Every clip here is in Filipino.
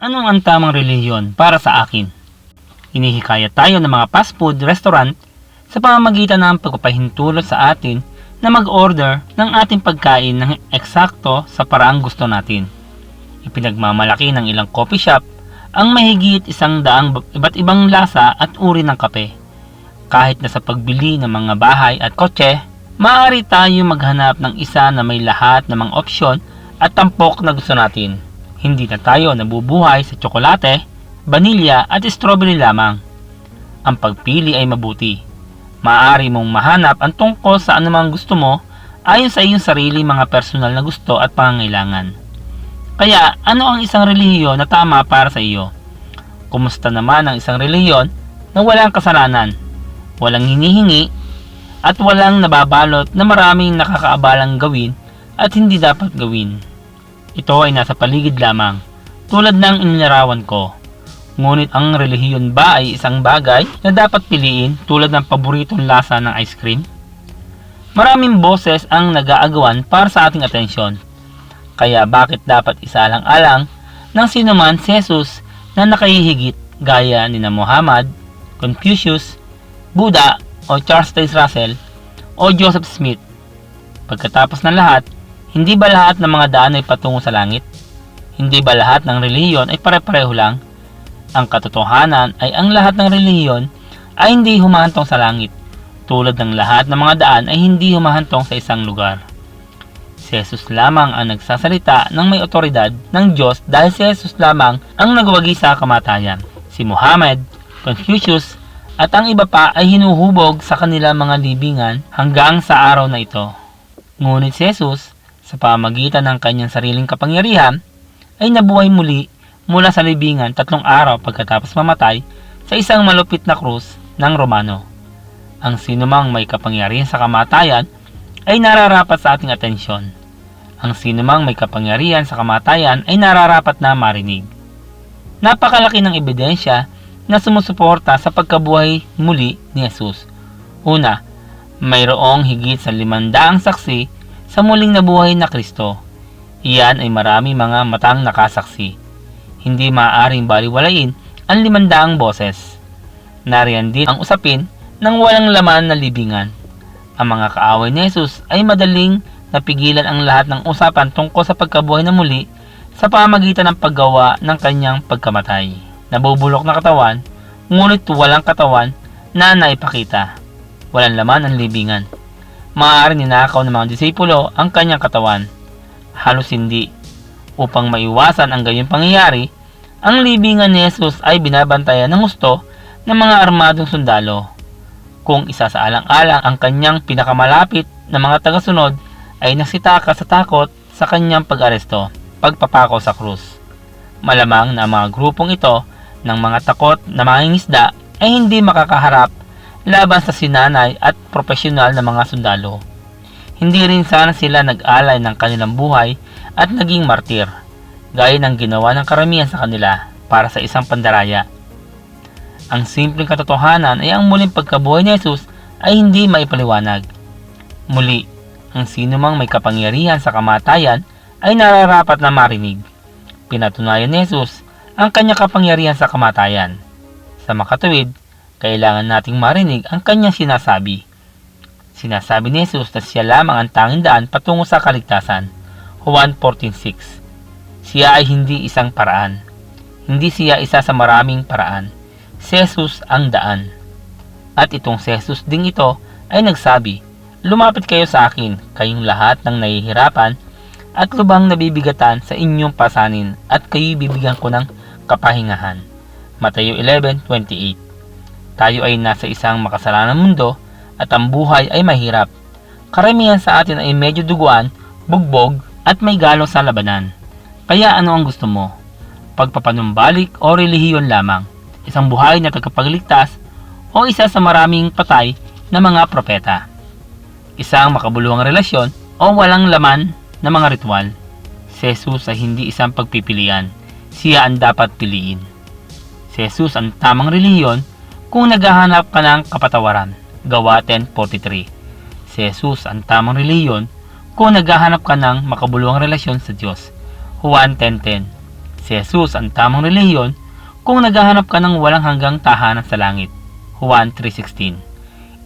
Anong ang tamang relihiyon para sa akin? Hinihikayat tayo ng mga fast food restaurant sa pamamagitan ng pagpapahintulot sa atin na mag-order ng ating pagkain ng eksakto sa paraang gusto natin. Ipinagmamalaki ng ilang coffee shop ang mahigit isang daang iba't ibang lasa at uri ng kape. Kahit na sa pagbili ng mga bahay at kotse, maaari tayo maghanap ng isa na may lahat ng mga opsyon at tampok na gusto natin. Hindi na tayo nabubuhay sa tsokolate, vanilya at strawberry lamang. Ang pagpili ay mabuti. Maaari mong mahanap ang tungkol sa anumang gusto mo ayon sa iyong sarili mga personal na gusto at pangangailangan. Kaya ano ang isang relihiyon na tama para sa iyo? Kumusta naman ang isang relihiyon na walang kasalanan, walang hinihingi, at walang nababalot na maraming nakakaabalang gawin at hindi dapat gawin? Ito ay nasa paligid lamang, tulad ng inilarawan ko. Ngunit ang relihiyon ba ay isang bagay na dapat piliin tulad ng paboritong lasa ng ice cream? Maraming boses ang nag-aagawan para sa ating atensyon. Kaya bakit dapat isalang-alang ng sinuman si Jesus na nakahihigit gaya ni na Muhammad, Confucius, Buddha o Charles Taze Russell o Joseph Smith? Pagkatapos ng lahat, hindi ba lahat ng mga daan ay patungo sa langit? Hindi ba lahat ng relihiyon ay pare-pareho lang? Ang katotohanan ay ang lahat ng relihiyon ay hindi humahantong sa langit, tulad ng lahat ng mga daan ay hindi humahantong sa isang lugar. Si Jesus lamang ang nagsasalita ng may otoridad ng Diyos dahil si Jesus lamang ang nagwagi sa kamatayan. Si Muhammad, Confucius, at ang iba pa ay hinuhubog sa kanilang mga libingan hanggang sa araw na ito. Ngunit si Jesus, sa pamagitan ng kanyang sariling kapangyarihan, ay nabuhay muli mula sa libingan tatlong araw pagkatapos mamatay sa isang malupit na krus ng Romano. Ang sinumang may kapangyarihan sa kamatayan ay nararapat sa ating atensyon. Ang sinumang may kapangyarihan sa kamatayan ay nararapat na marinig. Napakalaki ng ebidensya na sumusuporta sa pagkabuhay muli ni Jesus. Una, mayroong higit sa limandaang saksi sa muling nabuhay na Kristo. Iyan ay marami mga matang nakasaksi. Hindi maaaring baliwalain ang limandaang boses. Nariyan din ang usapin ng walang laman na libingan. Ang mga kaaway ni Jesus ay madaling napigilan ang lahat ng usapan tungkol sa pagkabuhay na muli sa pamagitan ng paggawa ng kanyang pagkamatay. Nabubulok na katawan, ngunit walang katawan na naipakita. Walang laman ang libingan. Maaaring ninakaw ng mga disipulo ang kanyang katawan. Halos hindi. Upang maiwasan ang gayong pangyayari, ang libingan ni Jesus ay binabantayan ng gusto ng mga armadong sundalo. Kung isa sa alang-alang ang kanyang pinakamalapit na mga tagasunod ay nasitaka sa takot sa kanyang pag-aresto, pagpapako sa krus. Malamang na ang mga grupong ito ng mga takot na mangingisda ay hindi makakaharap laban sa sinanay at profesional na mga sundalo. Hindi rin sana sila nag-alay ng kanilang buhay at naging martir, gaya ng ginawa ng karamihan sa kanila para sa isang pandaraya. Ang simpleng katotohanan ay ang muling pagkabuhay ni Jesus ay hindi maipaliwanag. Muli, ang sinumang may kapangyarihan sa kamatayan ay nararapat na marinig. Pinatunayan ni Jesus ang kanyang kapangyarihan sa kamatayan. Sa makatuwid, kailangan nating marinig ang kanyang sinasabi. Sinasabi ni Jesus na siya lamang ang tanging daan patungo sa kaligtasan. Juan 14.6 Siya ay hindi isang paraan. Hindi siya isa sa maraming paraan. Si Jesus ang daan. At itong si Jesus ding ito ay nagsabi, Lumapit kayo sa akin, kayong lahat ng nahihirapan at lubang nabibigatan sa inyong pasanin at kayo bibigyan ko ng kapahingahan. Mateo 11.28 Tayo ay nasa isang makasalanan mundo at ang buhay ay mahirap. Karamihan sa atin ay medyo duguan, bugbog at may galong sa labanan. Kaya ano ang gusto mo? Pagpapanumbalik o relihiyon lamang? Isang buhay na tagapagligtas o isa sa maraming patay na mga propeta? Isang makabuluhang relasyon o walang laman na mga ritual? Si Jesus ay hindi isang pagpipilian. Siya ang dapat piliin. Si Jesus ang tamang relihiyon kung naghahanap ka ng kapatawaran. Gawa 10.43 Si Jesus ang tamang relihiyon kung naghahanap ka ng makabuluhang relasyon sa Diyos. Juan 10.10 Si Jesus ang tamang relihiyon kung naghahanap ka ng walang hanggang tahanan sa langit. Juan 3.16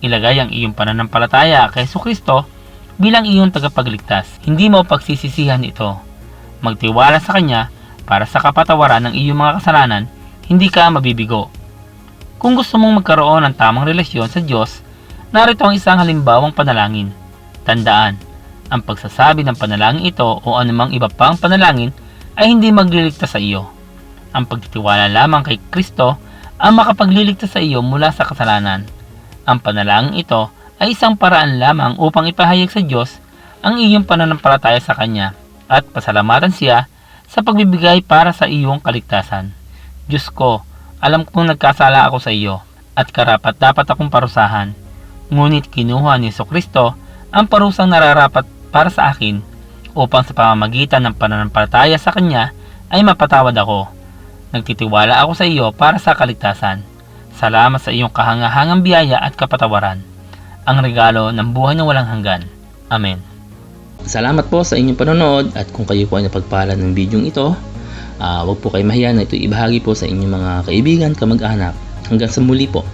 Ilagay ang iyong pananampalataya kay Kristo bilang iyong tagapagligtas. Hindi mo pagsisisihan ito. Magtiwala sa Kanya para sa kapatawaran ng iyong mga kasalanan, hindi ka mabibigo. Kung gusto mong magkaroon ng tamang relasyon sa Diyos, narito ang isang halimbawang panalangin. Tandaan, ang pagsasabi ng panalangin ito o anumang iba pang panalangin ay hindi magliligtas sa iyo. Ang pagtitiwala lamang kay Kristo ang makapagliligtas sa iyo mula sa kasalanan. Ang panalangin ito ay isang paraan lamang upang ipahayag sa Diyos ang iyong pananampalataya sa Kanya at pasalamatan siya sa pagbibigay para sa iyong kaligtasan. Diyos ko, alam kong nagkasala ako sa iyo at karapat dapat akong parusahan. Ngunit kinuha ni Kristo ang parusang nararapat para sa akin upang sa pamamagitan ng pananampalataya sa Kanya ay mapatawad ako. Nagtitiwala ako sa iyo para sa kaligtasan. Salamat sa iyong kahangahangang biyaya at kapatawaran. Ang regalo ng buhay na walang hanggan. Amen. Salamat po sa inyong panonood at kung kayo po ay napagpala ng bidyong ito, ah, huwag po kayo mahiya na ito ibahagi po sa inyong mga kaibigan, kamag-anak. Hanggang sa muli po.